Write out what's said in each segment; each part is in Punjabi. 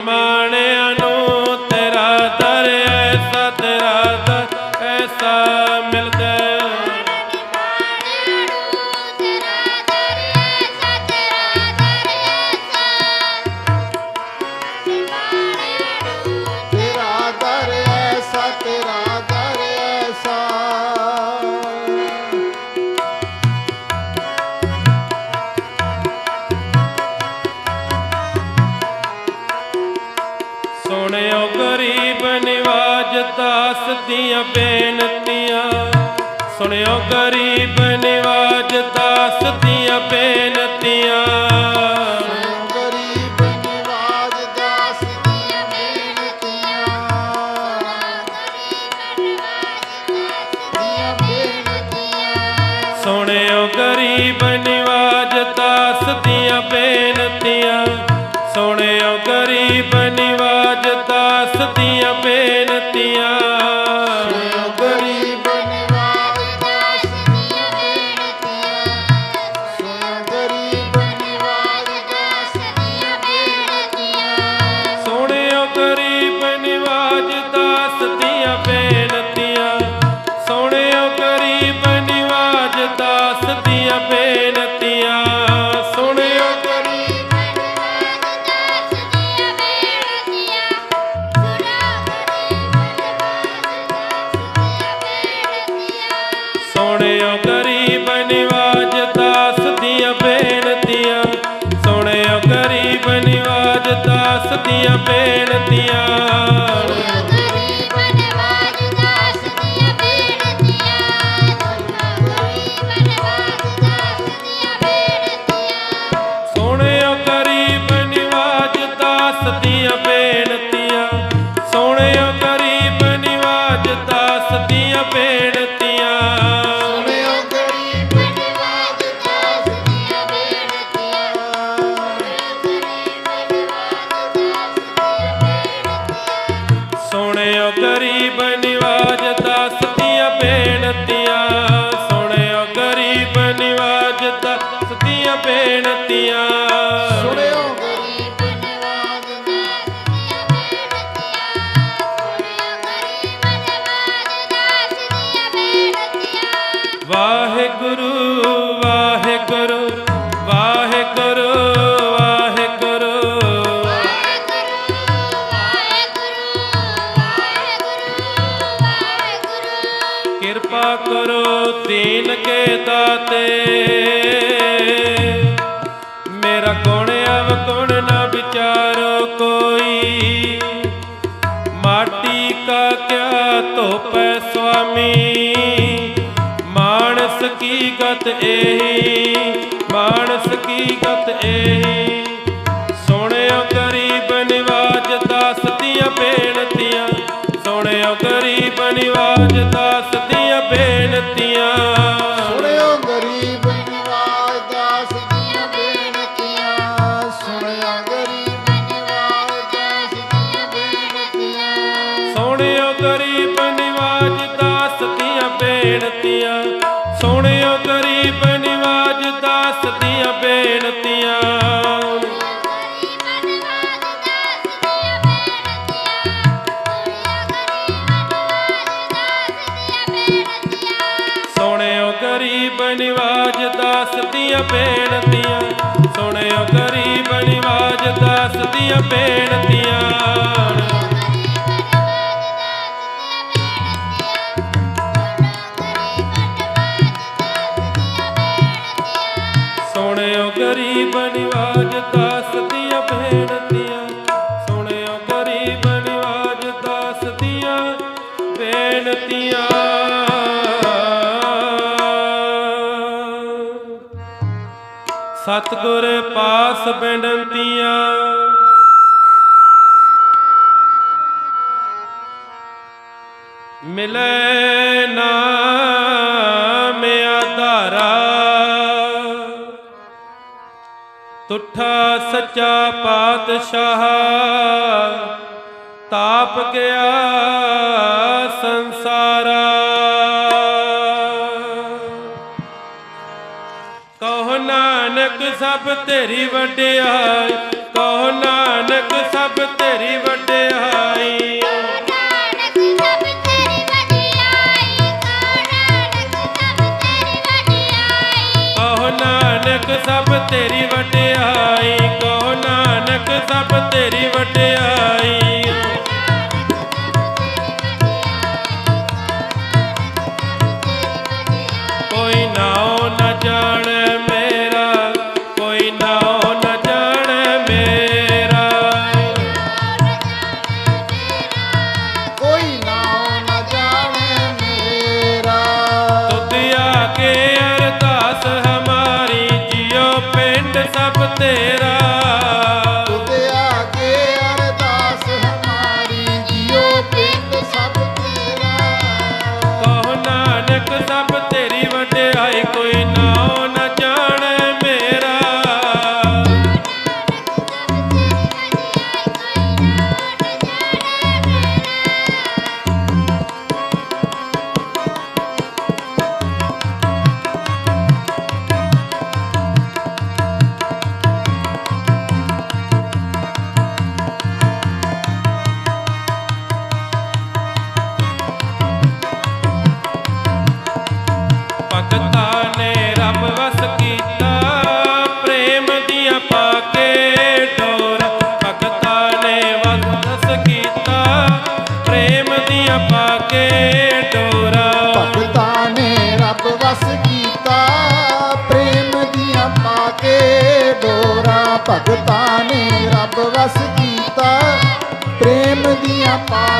Amen. ਦਾਸ ਦੀਆਂ ਬੇਨਤੀਆਂ। ਸੁਣਿਓ ਗਰੀਬ ਨਿਵਾਜ ਦਾਸ ਦੀਆਂ ਬੇਨਤੀਆਂ। ਸੁਣਿਓ ਗਰੀਬ ਨਿਵਾਜ ਦਾਸ ਦੀਆਂ ગરીબ નિવાજ દાસ ਦੀਨ ਕੇ ਦਾਤੇ ਮੇਰਾ ਗੁਣ ਅਵਗੁਣ ਨਾ ਵਿਚਾਰੋ ਕੋਈ। ਮਾਟੀ ਕਾ ਕਿਆ ਧੋਪੈ ਸੁਆਮੀ। ਮਾਨਸ ਕੀ ਗਤ ਏਹੀ, ਮਾਨਸ ਕੀ ਗਤ ਏਹੀ। ਸਤਗੁਰ ਪਾਸ ਬਿੰਦੰਤੀਆਂ ਮਿਲੇ ਨਾਮ ਆਧਾਰਾ। ਤੁਠਾ ਸੱਚਾ ਪਾਤਸ਼ਾਹ ਤਾਪ ਗਿਆ ਸੰਸਾਰਾ। ਨਾਨਕ ਸਭ ਤੇਰੀ ਵਡਿਆਈ, ਕਹੋ ਨਾਨਕ ਸਭ ਤੇਰੀ ਵਡਿਆਈ। ਨਾਨਕ ਸਭ ਤੇਰੀ ਵਡਿਆਈ, ਕਹੋ ਨਾਨਕ ਸਭ ਤੇਰੀ ਵਡਿਆਈ। ਕੋਈ ਨਾ ਭਗਤਾਂ ਨੇ ਰੱਬ ਵਸ ਕੀਤਾ। ਪ੍ਰੇਮ ਦੀਆਂ ਪਾ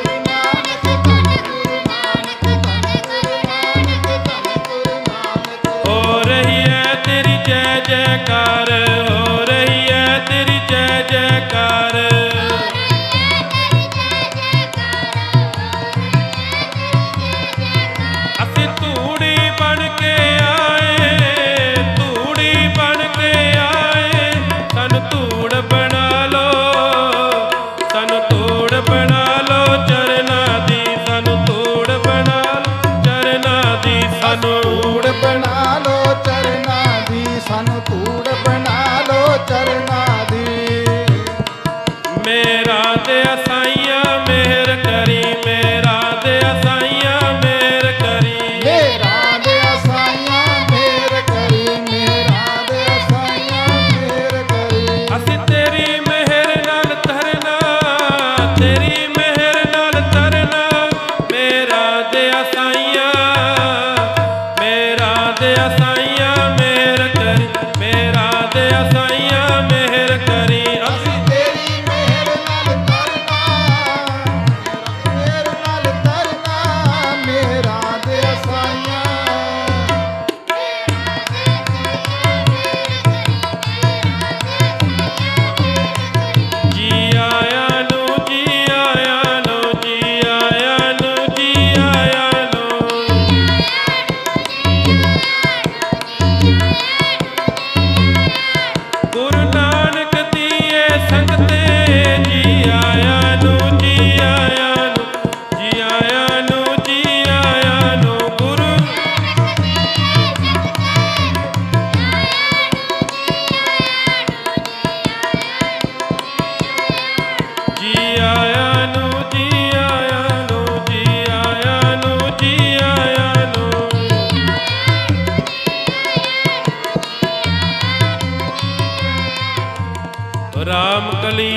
ਰਾਮ ਕਲੀ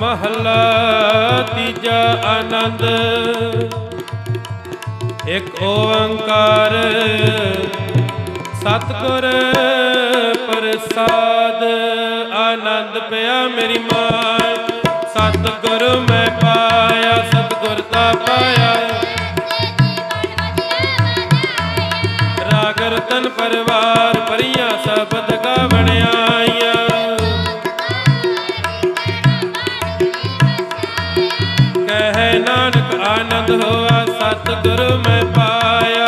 ਮਹਲਾ ਤੀਜਾ ਆਨੰਦ। ਇੱਕ ਓੰਕਾਰ ਸਤਿਗੁਰ ਪ੍ਰਸਾਦ। ਆਨੰਦ ਪਿਆ ਮੇਰੀ ਮਾਂ। ਸਤਿਗੁਰ ਮੈਂ ਪਾਇਆ, ਸਤਿਗੁਰ ਦਾ ਪਾਇਆ। ਰਤਨ ਪਰਵਾਰ ਪਰੀਆਂ ਸਬਦ ਗਾਵਣ ਆਈਆਂ ਕਹੇ ਨਾਨਕ ਆਨੰਦ ਹੋਆ ਸਤਿਗੁਰ ਮੈਂ ਪਾਇਆ।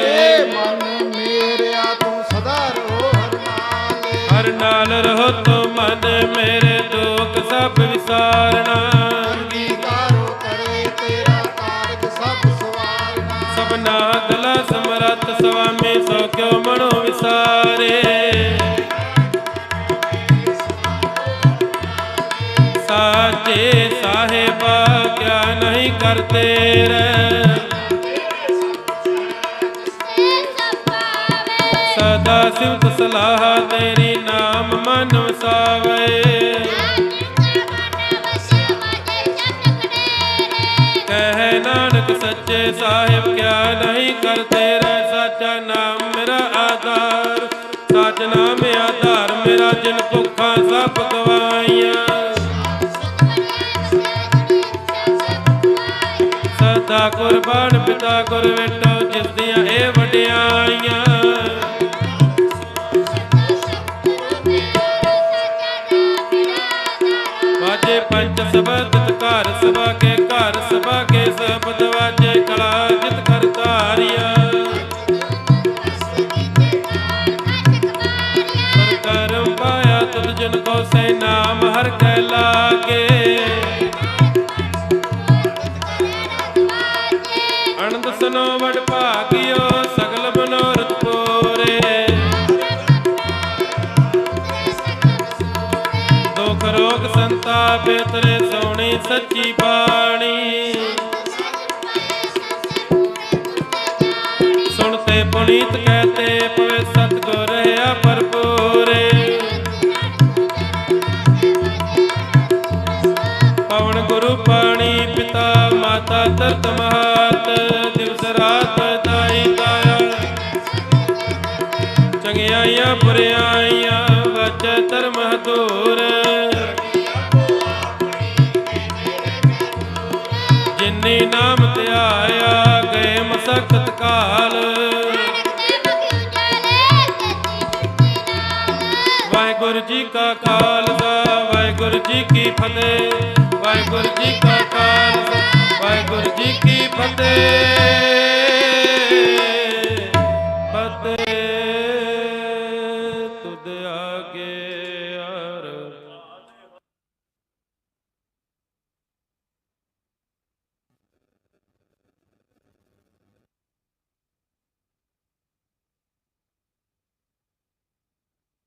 ਏ ਮਨ ਮੇਰਿਆ ਤੂੰ ਸਦਾ ਰਹੋ ਹਰ ਨਾਲੇ ਹਰ ਨਾਲ ਰਹੋ ਤੋ ਮਨ ਮੇਰੇ ਦੁੱਖ ਸਭ ਵਿਸਾਰਣਾ ਸੋ ਕਿਉ ਮਨੋ ਵਿਸਾਰੇ। ਸਾਚੇ ਸਾਹਿਬਾ, ਕਿਆ ਨਹੀਂ ਕਰਤੇ ਰੇ ਸਦਾ ਸਿਵਤ ਸਲਾਹ ਤੇਰੀ ਨਾਮ ਮਨ ਵਸਾਵੇ। ਕਰ ਕਰਤੇ ਸਾਚਾ ਨਾਮ ਮੇਰਾ ਆਧਾਰ। ਸਾਚ ਨਾਮ ਆਧਾਰ, ਮੇਰਾ ਜਿਨ ਭੁੱਖਾਂ ਸਭ ਗਵਾਈਆਂ। ਸਦਾ ਕੁਰਬਾਨ ਪਿਤਾ ਗੁਰ ਵੇਟੋ, ਜਿਸ ਦੀਆਂ ਇਹ ਵਡਿਆਈਆਂ ਵਾਜੇ ਪੰਜ ਸਬਦ ਘਰ, ਸਭਾ ਕੇ ਘਰ, ਸਭਾ ਸੇ ਨਾਮ ਹਰ ਕੈ ਲਾਗੇ। ਅਨੰਦ ਸਨੋ ਵਡ ਭਾਗਿਓ, ਸਗਲ ਮਨੋਰਥ ਪੂਰੇ। ਦੁਖ ਰੋਗ ਸੰਤਾਪ ਤੇਰੇ ਸੋਣੀ ਸੱਚੀ ਬਾਣੀ। ਸੁਣਤੇ ਪੁਨੀਤ ਕਹਤੇ, ਪਵੇ ਸਤਗੁਰ ਰਹਾ ਭਰਪੂਰੇ। ਮਾਤਾ ਤਰਤ ਮਹਾਤ, ਦਿਵਸ ਰਾਤ ਦਾਈ ਦਾਇਆ ਚੰਗਿਆਈਆਂ ਬੁਰਿਆਈਆਂ ਵਚ ਧਰਮ ਹਦੂਰ। ਜਿਨੇ ਨਾਮ ਧਿਆਇਆ ਗਏ ਮਸਕਤ ਕਾਲ। ਵਾਹਿਗੁਰੂ ਜੀ ਕਾ ਖਾਲਸਾ, ਵਾਹਿਗੁਰੂ ਜੀ ਕੀ ਫਤਿਹ। ਵਾਹਿਗੁਰੂ ਜੀ ਕਾ ਖਾਲਸਾ। ਵਾਹਿਗੁਰੂ ਜੀ ਕੀ ਫਤਿਹ।